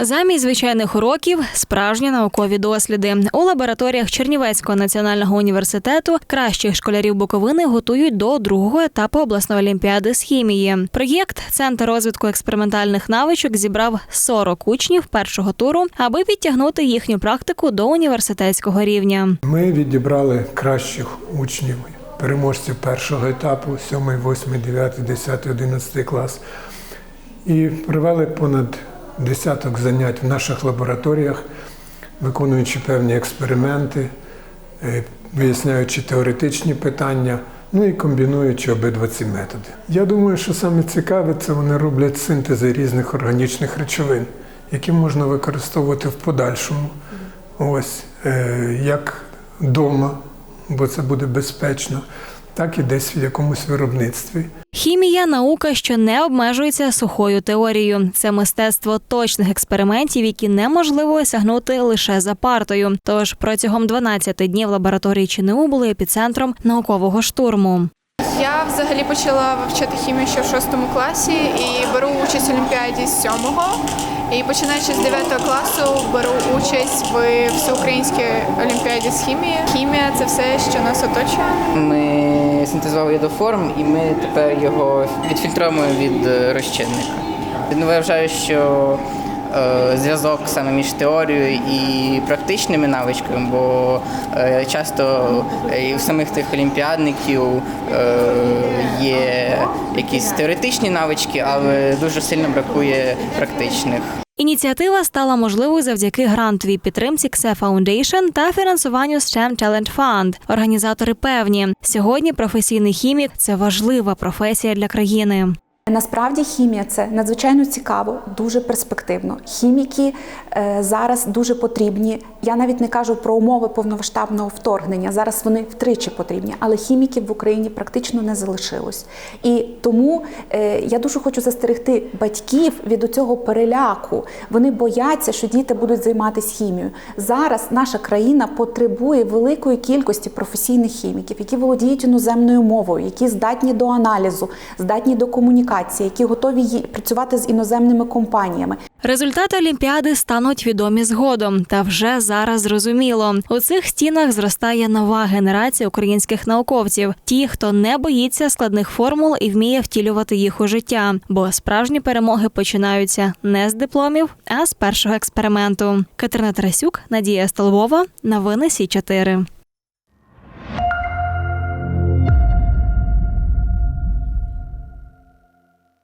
Замість звичайних уроків справжні наукові досліди у лабораторіях Чернівецького національного університету кращих школярів Буковини готують до другого етапу обласної олімпіади з хімії. Проєкт Центр розвитку експериментальних навичок зібрав 40 учнів першого туру, аби підтягнути їхню практику до університетського рівня. Ми відібрали кращих учнів, переможців першого етапу 7, 8, 9, 10, 11 клас. І провели понад десяток занять в наших лабораторіях, виконуючи певні експерименти, е, виясняючи теоретичні питання, ну і комбінуючи обидва ці методи. Я думаю, що саме цікаве це вони роблять синтези різних органічних речовин, які можна використовувати в подальшому. Ось е, як вдома, бо це буде безпечно, так і десь в якомусь виробництві. Хімія наука, що не обмежується сухою теорією. Це мистецтво точних експериментів, які неможливо осягнути лише за партою. Тож протягом 12 днів лабораторії ЧНУ були епіцентром наукового штурму. Я взагалі почала вивчати хімію ще в шостому класі і беру участь в олімпіаді з сьомого. І починаючи з 9 класу беру участь в всеукраїнській олімпіаді з хімії. Хімія це все, що нас оточує. Ми синтезували єдоформ і ми тепер його відфільтруємо від е, розчинника. Ну, я вважаю, що е, зв'язок саме між теорією і практичними навичками, бо е, часто і у самих тих олімпіадників є якісь теоретичні навички, але дуже сильно бракує практичних. Ініціатива стала можливою завдяки грантовій підтримці XE Foundation та фінансуванню STEM Talent Fund. Організатори певні, сьогодні професійний хімік це важлива професія для країни. Насправді хімія це надзвичайно цікаво, дуже перспективно. Хіміки е, зараз дуже потрібні. Я навіть не кажу про умови повномасштабного вторгнення. Зараз вони втричі потрібні, але хіміків в Україні практично не залишилось. І тому е, я дуже хочу застерегти батьків від цього переляку. Вони бояться, що діти будуть займатися хімією. Зараз наша країна потребує великої кількості професійних хіміків, які володіють іноземною мовою, які здатні до аналізу, здатні до комунікації, які готові працювати з іноземними компаніями. Результати олімпіади стануть відомі згодом, та вже зараз зрозуміло. У цих стінах зростає нова генерація українських науковців, ті, хто не боїться складних формул і вміє втілювати їх у життя. Бо справжні перемоги починаються не з дипломів, а з першого експерименту. Катерина Тарасюк, Надія Столбова, новини Сі 4